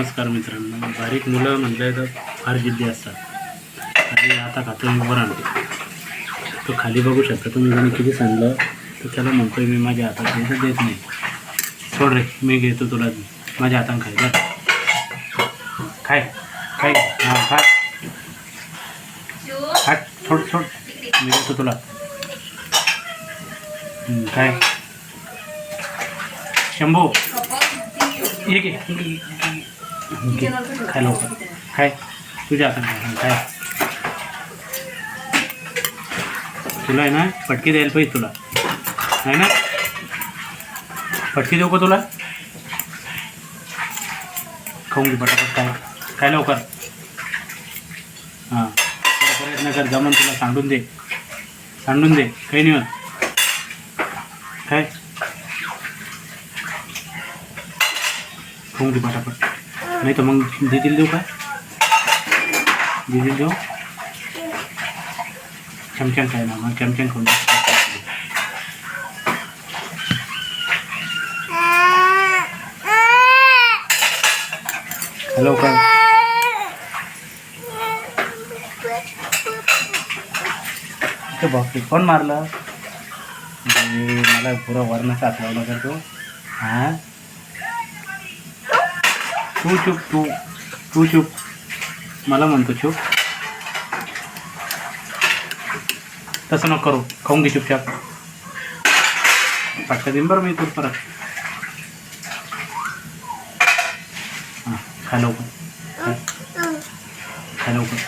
नमस्कार मित्रांनो. बारीक मुलं म्हणजे तर फार जिद्दी असतात. आणि आता खातो मी आणतो तो खाली बघू शकता. तुम्ही कोणी किती सांगलं तर त्याला म्हणतोय मी माझ्या हातात नाही तर देत नाही. सोड रे मी घेतो तुला. माझ्या हातानं खाय काय खाय खाय. हां खाय. सोड सोड. मी देतो तुला. काय शंभू. ये आहे खाय. लवकर खाय तुझ्या हाताने खाय. तुला आहे ना फटके द्यायला पाहिजे तुला. आहे ना? फटके देऊ का तुला? खाऊन घे पटापट काय काय लवकर. हां. प्रयत्न कर जमून तुला सांडून दे. सांडून दे काही नाही होत. काय खाऊन घे पटापट. नाही तर मग देतील देऊ का? देतील देऊ? चमचम काय ना मग चमचम खाऊन हॅलो का बघते बापरे कोण मारलं? मला पुरा वरणाचा हात लावला करतो तो? हां? तू चुप तू तू चुप. मला म्हणतो चुप. तसं नको करू. खाऊन घे चुपचाप. पटका देईन बरं मी तू परत. हां खा लवकर. खा. लवकर.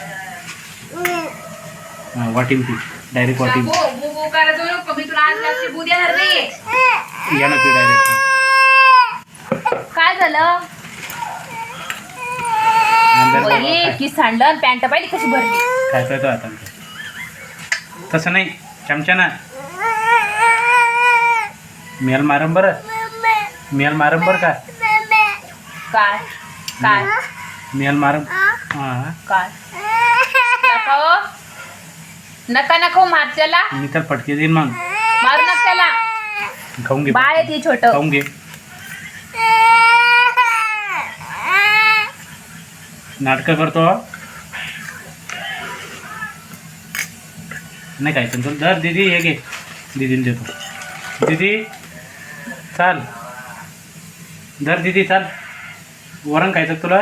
हां ती डायरेक्ट वाटीन शाबू, बुबू करायला जाऊ नको मी तुला आज लागते बू देणार नाही. या ना ती डायरेक्ट काय झालं? वहिनी की सांडलं पॅन्ट पाहिली कशी भरली. काय तो आता. तसं नाही. चमचा ना. मेल मारम बरं. मेल मारम बरं का? काय? काय? मेल मारम हां. काय? नका हो. नका नका हो, मार त्याला मी तर पटके देईन मग. मारू नका त्याला. खाऊन घे बाळ आहे ती छोट. खाऊन घे. नाटकं करतो. नाही काय तुला दर दीदी हे घे. दीदीने देतो. दीदी चाल. दर दीदी चाल. वरण खायचं तुला?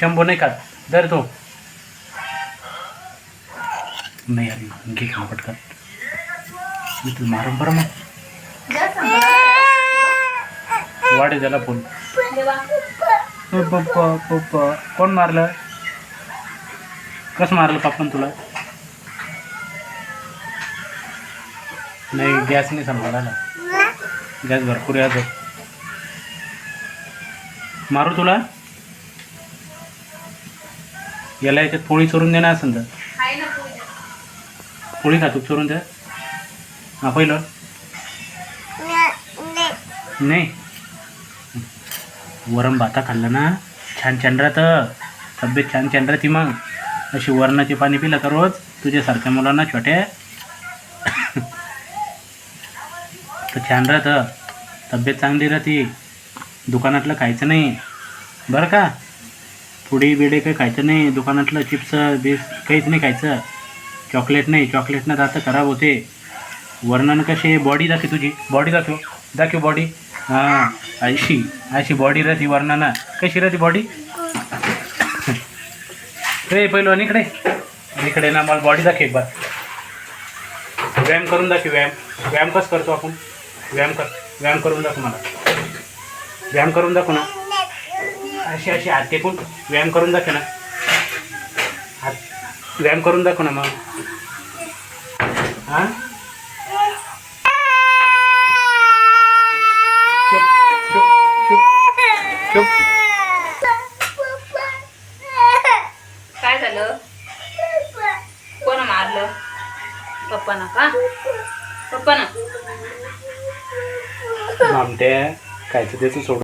शंभू नाही खात. दर तो. नाही आली घे खा पटकन. मी तुला मारून बरं मग. वाढे त्याला फोन. पप्पा पप्पा कोण मारलं? कसं मारलं पप्पान तुला? नाही गॅस नाही संपायला आला गॅस भरपूर यायचं मारू तुला? याला याच्यात पोळी चोरून देणार असेल तर. पोळी खातूक चोरून द्या हा पहिलं. नाही. वरण भाता खाल्लं ना? छान छान राहतं तब्येत छान छान राहते मग. अशी वरणाचे पाणी पिलं का रोज? तुझ्यासारख्या मुलांना छोट्या तर छान राहतं तब्येत चांगली राहते दुकानातलं खायचं नाही. बरं का? पुढे बिडे काही खायचं नाही. दुकानातलं चिप्स बिप्स काहीच नाही खायचं. चॉकलेट नाही. चॉकलेटनं जास्त खराब होते. वर्णन कशी बॉडी दाखव तुझी. बॉडी दाखव. दाखव बॉडी हां अशी अशी बॉडी राहते वर्णाना कशी राहते बॉडी रे पहिलं इकडे. इकडे ना मला बॉडी दाखव एक बार. व्यायाम करून दाखव व्यायाम. व्यायाम कसं करतो आपण? व्यायाम कर व्यायाम करून दाखव मला. व्यायाम करून दाखव ना. अशी अशी हात टेकून व्यायाम करून दाखव ना. हात व्यायाम करून दाखव ना मग. हां चुप चुप चुप चुप काय झालं कोण मारलं पप्पा का? पप्पा ना मामट्या तर त्याचं सोड